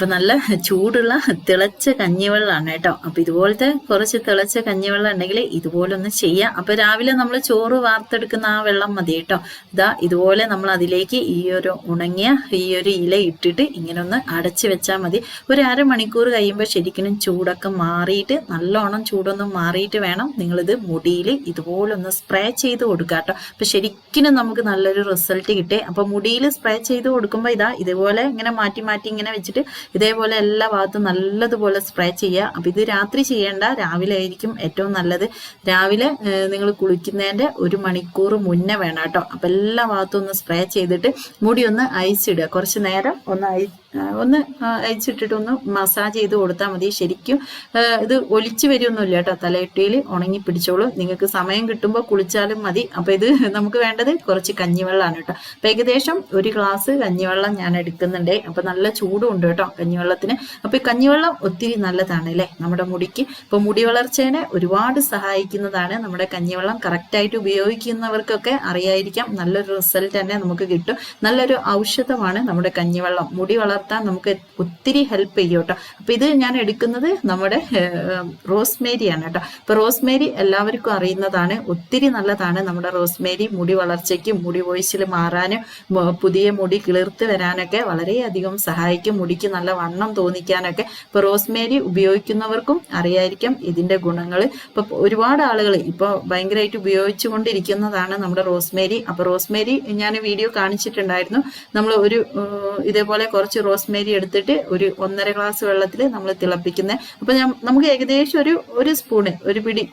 അപ്പൊ നല്ല ചൂടുള്ള തിളച്ച കഞ്ഞിവെള്ളമാണ് കേട്ടോ. അപ്പൊ ഇതുപോലത്തെ കുറച്ച് തിളച്ച കഞ്ഞിവെള്ളം ഉണ്ടെങ്കിൽ ഇതുപോലെ ഒന്ന് ചെയ്യാം. അപ്പൊ രാവിലെ നമ്മൾ ചോറ് വാർത്തെടുക്കുന്ന ആ വെള്ളം മതി കേട്ടോ. ഇതാ ഇതുപോലെ നമ്മൾ അതിലേക്ക് ഈ ഒരു ഉണങ്ങിയ ഈ ഒരു ഇല ഇട്ടിട്ട് ഇങ്ങനെ ഒന്ന് അടച്ചു വെച്ചാൽ മതി. ഒരു അരമണിക്കൂർ കഴിയുമ്പോൾ ശരിക്കും ചൂടൊക്കെ മാറിയിട്ട് നല്ലോണം ചൂടൊന്നും മാറിയിട്ട് വേണം നിങ്ങളിത് മുടിയിൽ ഇതുപോലെ ഒന്ന് സ്പ്രേ ചെയ്ത് കൊടുക്കുക കേട്ടോ. അപ്പൊ ശരിക്കും നമുക്ക് നല്ലൊരു റിസൾട്ട് കിട്ടേ. അപ്പൊ മുടിയിൽ സ്പ്രേ ചെയ്ത് കൊടുക്കുമ്പോൾ ഇതാ ഇതുപോലെ ഇങ്ങനെ മാറ്റി മാറ്റി ഇങ്ങനെ വെച്ചിട്ട് ഇതേപോലെ എല്ലാ ഭാഗത്തും നല്ലതുപോലെ സ്പ്രേ ചെയ്യുക. അപ്പം ഇത് രാത്രി ചെയ്യേണ്ട രാവിലെ ആയിരിക്കും ഏറ്റവും നല്ലത്. രാവിലെ നിങ്ങൾ കുളിക്കുന്നതിന്റെ ഒരു മണിക്കൂർ മുന്നേ വേണം കേട്ടോ. അപ്പം എല്ലാ ഭാഗത്തും ഒന്ന് സ്പ്രേ ചെയ്തിട്ട് മുടി ഒന്ന് അയച്ചിടുക കുറച്ച് നേരം ഒന്ന് അയ ഒന്ന് അയച്ചിട്ടിട്ട് ഒന്ന് മസാജ് ചെയ്ത് കൊടുത്താൽ മതി. ശരിക്കും ഇത് ഒലിച്ചു വരുമൊന്നുമില്ല കേട്ടോ. തലയിട്ടിയിൽ ഉണങ്ങി പിടിച്ചോളൂ. നിങ്ങൾക്ക് സമയം കിട്ടുമ്പോൾ കുളിച്ചാലും മതി. അപ്പോൾ ഇത് നമുക്ക് വേണ്ടത് കുറച്ച് കഞ്ഞിവെള്ളമാണ് കേട്ടോ. അപ്പം ഏകദേശം ഒരു ഗ്ലാസ് കഞ്ഞിവെള്ളം ഞാൻ എടുക്കുന്നുണ്ട്. അപ്പം നല്ല ചൂടും ഉണ്ട് കേട്ടോ. കഞ്ഞിവെള്ളത്തിന്. അപ്പൊ ഈ കഞ്ഞിവെള്ളം ഒത്തിരി നല്ലതാണ് അല്ലേ? നമ്മുടെ മുടിക്ക്. ഇപ്പൊ മുടി വളർച്ചേനെ ഒരുപാട് സഹായിക്കുന്നതാണ് നമ്മുടെ കഞ്ഞിവെള്ളം. കറക്റ്റായിട്ട് ഉപയോഗിക്കുന്നവർക്കൊക്കെ അറിയായിരിക്കാം. നല്ലൊരു റിസൾട്ട് തന്നെ നമുക്ക് കിട്ടും. നല്ലൊരു ഔഷധമാണ് നമ്മുടെ കഞ്ഞിവെള്ളം. മുടി വളർത്താൻ നമുക്ക് ഒത്തിരി ഹെൽപ്പ് ചെയ്യും കേട്ടോ. അപ്പൊ ഇത് ഞാൻ എടുക്കുന്നത് നമ്മുടെ റോസ്മേരിയാണ് കേട്ടോ. അപ്പൊ റോസ്മേരി എല്ലാവർക്കും അറിയുന്നതാണ്. ഒത്തിരി നല്ലതാണ് നമ്മുടെ റോസ്മേരി. മുടി വളർച്ചയ്ക്കും മുടി വോയിസിൽ മാറാനും പുതിയ മുടി കിളിർത്ത് വരാനൊക്കെ വളരെയധികം സഹായിക്കും. മുടിക്ക് നല്ല വണ്ണം തോന്നിക്കാനൊക്കെ ഇപ്പൊ റോസ്മേരി ഉപയോഗിക്കുന്നവർക്കും അറിയായിരിക്കാം ഇതിന്റെ ഗുണങ്ങൾ ഇപ്പൊ ഒരുപാട് ആളുകൾ ഇപ്പൊ ഭയങ്കരമായിട്ട് ഉപയോഗിച്ചുകൊണ്ടിരിക്കുന്നതാണ് നമ്മുടെ റോസ്മേരി. അപ്പൊ റോസ്മേരി ഞാൻ വീഡിയോ കാണിച്ചിട്ടുണ്ടായിരുന്നു. നമ്മൾ ഒരു ഇതേപോലെ കുറച്ച് റോസ്മേരി എടുത്തിട്ട് ഒരു ഒന്നര ഗ്ലാസ് വെള്ളത്തിൽ നമ്മൾ തിളപ്പിക്കുന്നത് അപ്പൊ നമുക്ക് ഏകദേശം ഒരു ഒരു സ്പൂണ് ഒരു പിടി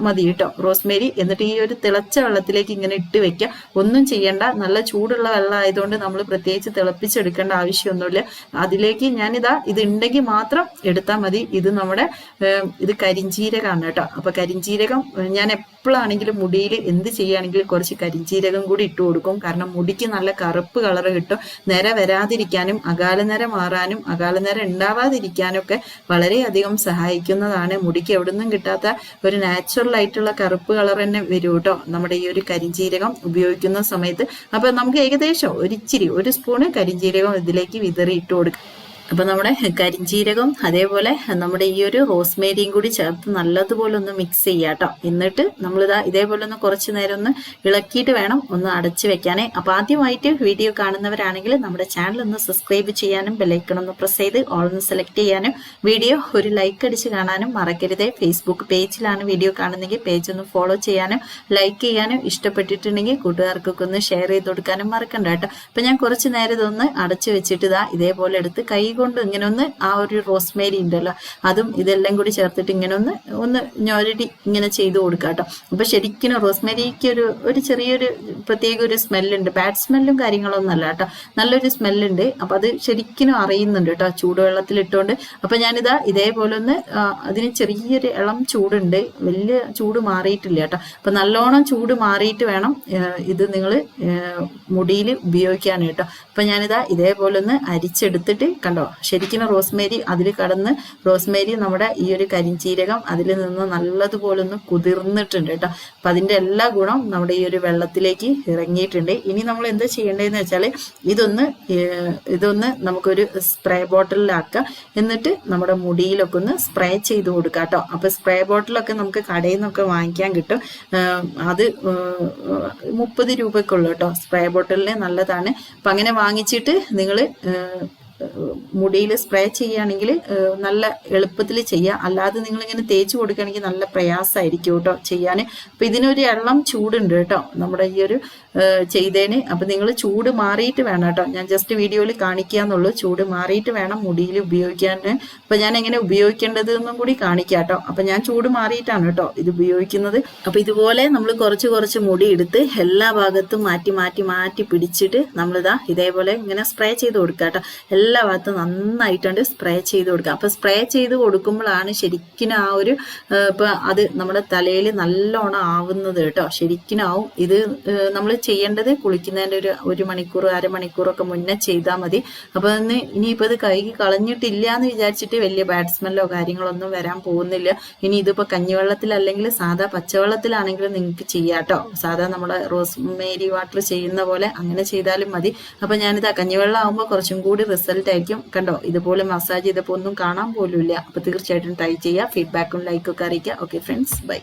മതി കേട്ടോ. റോസ്മേരി എന്നിട്ട് ഈ ഒരു തിളച്ച വെള്ളത്തിലേക്ക് ഇങ്ങനെ ഇട്ട് വെക്കുക. ഒന്നും ചെയ്യണ്ട. നല്ല ചൂടുള്ള വെള്ളം ആയതുകൊണ്ട് നമ്മൾ പ്രത്യേകിച്ച് തിളപ്പിച്ചെടുക്കേണ്ട ആവശ്യമൊന്നുമില്ല. അതിലേക്ക് ഞാനിതാ ഇത് ഉണ്ടെങ്കിൽ മാത്രം എടുത്താൽ മതി. ഇത് നമ്മുടെ ഇത് കരിഞ്ചീരകമാണ് കേട്ടോ. അപ്പൊ കരിഞ്ചീരകം ഞാൻ എപ്പോഴാണെങ്കിലും മുടിയിൽ എന്ത് ചെയ്യുകയാണെങ്കിലും കുറച്ച് കരിഞ്ചീരകം കൂടി ഇട്ട് കൊടുക്കും. കാരണം മുടിക്ക് നല്ല കറുപ്പ് കളർ കിട്ടും. നിര വരാതിരിക്കാനും അകാലനര മാറാനും അകാലനര ഉണ്ടാവാതിരിക്കാനും ഒക്കെ വളരെയധികം സഹായിക്കുന്നതാണ്. മുടിക്ക് എവിടെ നിന്നും കിട്ടാത്ത ഒരു നാച്ചുറൽ ആയിട്ടുള്ള കറുപ്പ് കളർ തന്നെ വരും കേട്ടോ നമ്മുടെ ഈ ഒരു കരിഞ്ചീരകം ഉപയോഗിക്കുന്ന സമയത്ത്. അപ്പൊ നമുക്ക് ഏകദേശം ഒരിച്ചിരി ഒരു സ്പൂണ് കരിഞ്ചീരകം ഇതിലേക്ക് വിതറി ഇട്ട് കൊടുക്കും അപ്പൊ നമ്മുടെ കരിഞ്ചീരകം അതേപോലെ നമ്മുടെ ഈ ഒരു റോസ്മേരിയും കൂടി ചേർത്ത് നല്ലതുപോലെ ഒന്ന് മിക്സ് ചെയ്യാം കേട്ടോ. എന്നിട്ട് നമ്മളിതാ ഇതേപോലെ ഒന്ന് കുറച്ച് നേരം ഒന്ന് ഇളക്കിയിട്ട് വേണം ഒന്ന് അടച്ചു വെക്കാനേ. അപ്പോൾ ആദ്യമായിട്ട് വീഡിയോ കാണുന്നവരാണെങ്കിൽ നമ്മുടെ ചാനൽ ഒന്ന് സബ്സ്ക്രൈബ് ചെയ്യാനും ബെലൈക്കൺ ഒന്ന് പ്രസ് ചെയ്ത് ഓൾ ഒന്ന് സെലക്ട് ചെയ്യാനും വീഡിയോ ഒരു ലൈക്ക് അടിച്ച് കാണാനും മറക്കരുതേ. ഫേസ്ബുക്ക് പേജിലാണ് വീഡിയോ കാണുന്നെങ്കിൽ പേജ് ഒന്ന് ഫോളോ ചെയ്യാനും ലൈക്ക് ചെയ്യാനും ഇഷ്ടപ്പെട്ടിട്ടുണ്ടെങ്കിൽ കൂട്ടുകാർക്കൊക്കെ ഒന്ന് ഷെയർ ചെയ്ത് കൊടുക്കാനും മറക്കണ്ട കേട്ടോ. അപ്പൊ ഞാൻ കുറച്ച് നേരം ഇതൊന്ന് അടച്ചു വെച്ചിട്ട് ഇതാ ഇതേപോലെ എടുത്ത് കൈ കൊണ്ട് ഇങ്ങനെ ഒന്ന് ആ ഒരു റോസ്മേരി ഉണ്ടല്ലോ അതും ഇതെല്ലാം കൂടി ചേർത്തിട്ട് ഇങ്ങനെ ഒന്ന് ഒന്ന് ഞൊരടി ഇങ്ങനെ ചെയ്ത് കൊടുക്കുക കേട്ടോ അപ്പൊ ശരിക്കും റോസ്മേരിക്ക് ഒരു ഒരു ചെറിയൊരു പ്രത്യേക ഒരു സ്മെല്ലുണ്ട്. ബാഡ് സ്മെല്ലും കാര്യങ്ങളൊന്നും അല്ല കേട്ടോ നല്ലൊരു സ്മെല്ലുണ്ട്. അപ്പൊ അത് ശരിക്കും അറിയുന്നുണ്ട് കേട്ടോ ചൂടുവെള്ളത്തിൽ ഇട്ടുകൊണ്ട് അപ്പൊ ഞാനിതാ ഇതേപോലെ ഒന്ന് അതിന് ചെറിയൊരു ഇളം ചൂടുണ്ട്. വലിയ ചൂട് മാറിയിട്ടില്ല കേട്ടോ അപ്പൊ നല്ലോണം ചൂട് മാറിയിട്ട് വേണം ഇത് നിങ്ങൾ മുടിയിൽ ഉപയോഗിക്കാൻ കേട്ടോ അപ്പൊ ഞാനിതാ ഇതേപോലെ ഒന്ന് അരിച്ചെടുത്തിട്ട് കണ്ടോ ശരിക്കും റോസ്മേരി അതിൽ കടന്ന് റോസ്മേരി നമ്മുടെ ഈ ഒരു കരിഞ്ചീരകം അതിൽ നിന്ന് നല്ലതുപോലെ ഒന്ന് കുതിർന്നിട്ടുണ്ട് കേട്ടോ. അപ്പൊ അതിന്റെ എല്ലാ ഗുണം നമ്മുടെ ഈ ഒരു വെള്ളത്തിലേക്ക് ഇറങ്ങിയിട്ടുണ്ട്. ഇനി നമ്മൾ എന്താ ചെയ്യേണ്ടതെന്ന് വെച്ചാൽ ഇതൊന്ന് ഇതൊന്ന് നമുക്കൊരു സ്പ്രേ ബോട്ടിലാക്കുക എന്നിട്ട് നമ്മുടെ മുടിയിലൊക്കെ ഒന്ന് സ്പ്രേ ചെയ്ത് കൊടുക്കുക കേട്ടോ. അപ്പൊ സ്പ്രേ ബോട്ടിലൊക്കെ നമുക്ക് കടയിൽ നിന്നൊക്കെ വാങ്ങിക്കാൻ കിട്ടും. അത് മുപ്പത് രൂപക്കുള്ളൂ കേട്ടോ. സ്പ്രേ ബോട്ടിലിനെ നല്ലതാണ്. അപ്പൊ അങ്ങനെ വാങ്ങിച്ചിട്ട് നിങ്ങൾ മുടിയിൽ സ്പ്രേ ചെയ്യുകയാണെങ്കിൽ നല്ല എളുപ്പത്തിൽ ചെയ്യാം. അല്ലാതെ നിങ്ങളിങ്ങനെ തേച്ച് കൊടുക്കുകയാണെങ്കിൽ നല്ല പ്രയാസമായിരിക്കും കേട്ടോ ചെയ്യാൻ അപ്പം ഇതിനൊരു എള്ളം ചൂടുണ്ട് കേട്ടോ നമ്മുടെ ഈ ഒരു ചെയ്തേന്. അപ്പം നിങ്ങൾ ചൂട് മാറിയിട്ട് വേണം കേട്ടോ. ഞാൻ ജസ്റ്റ് വീഡിയോയിൽ കാണിക്കുക എന്നുള്ളൂ ചൂട് മാറിയിട്ട് വേണം മുടിയിൽ ഉപയോഗിക്കാൻ. അപ്പം ഞാൻ എങ്ങനെ ഉപയോഗിക്കേണ്ടത് എന്നും കൂടി കാണിക്കാം കേട്ടോ. അപ്പം ഞാൻ ചൂട് മാറിയിട്ടാണ് കേട്ടോ ഇത് ഉപയോഗിക്കുന്നത്. അപ്പം ഇതുപോലെ നമ്മൾ കുറച്ച് കുറച്ച് മുടി എടുത്ത് എല്ലാ ഭാഗത്തും മാറ്റി മാറ്റി മാറ്റി പിടിച്ചിട്ട് നമ്മളിതാ ഇതേപോലെ ഇങ്ങനെ സ്പ്രേ ചെയ്ത് കൊടുക്കുക കേട്ടോ. എല്ലാ ഭാഗത്തും നന്നായിട്ടുണ്ട് സ്പ്രേ ചെയ്ത് കൊടുക്കുക. അപ്പൊ സ്പ്രേ ചെയ്ത് കൊടുക്കുമ്പോഴാണ് ശരിക്കും ആ ഒരു ഇപ്പൊ അത് നമ്മുടെ തലയിൽ നല്ലോണം ആവുന്നത് കേട്ടോ. ശരിക്കും ആവും. ഇത് നമ്മൾ ചെയ്യേണ്ടത് കുളിക്കുന്നതിന്റെ ഒരു ഒരു മണിക്കൂർ അരമണിക്കൂറൊക്കെ മുന്നേ ചെയ്താൽ മതി. അപ്പോൾ ഇന്ന് ഇനിയിപ്പോ ഇത് കൈക്ക് കളഞ്ഞിട്ടില്ല എന്ന് വിചാരിച്ചിട്ട് വലിയ ബാഡ് സ്മെല്ലോ കാര്യങ്ങളൊന്നും വരാൻ പോകുന്നില്ല. ഇനി ഇതിപ്പോ കഞ്ഞിവെള്ളത്തിൽ അല്ലെങ്കിൽ സാധാ പച്ചവെള്ളത്തിലാണെങ്കിലും നിങ്ങൾക്ക് ചെയ്യാം കേട്ടോ. സാധാ നമ്മൾ റോസ് മേരി വാട്ടർ ചെയ്യുന്ന പോലെ അങ്ങനെ ചെയ്താലും മതി. അപ്പൊ ഞാനിത് കഞ്ഞിവെള്ളം ആകുമ്പോൾ കുറച്ചും കൂടി റിസൾട്ട് ആയിരിക്കും. കണ്ടോ? ഇതുപോലെ മസാജ് ചെയ്തപ്പോൾ ഒന്നും കാണാൻ പോലും ഇല്ല അപ്പോൾ തീർച്ചയായിട്ടും ട്രൈ ചെയ്യുക ഫീഡ്ബാക്കും ലൈക്കൊക്കെ അറിയിക്കുക ഓക്കെ ഫ്രണ്ട്സ് ബൈ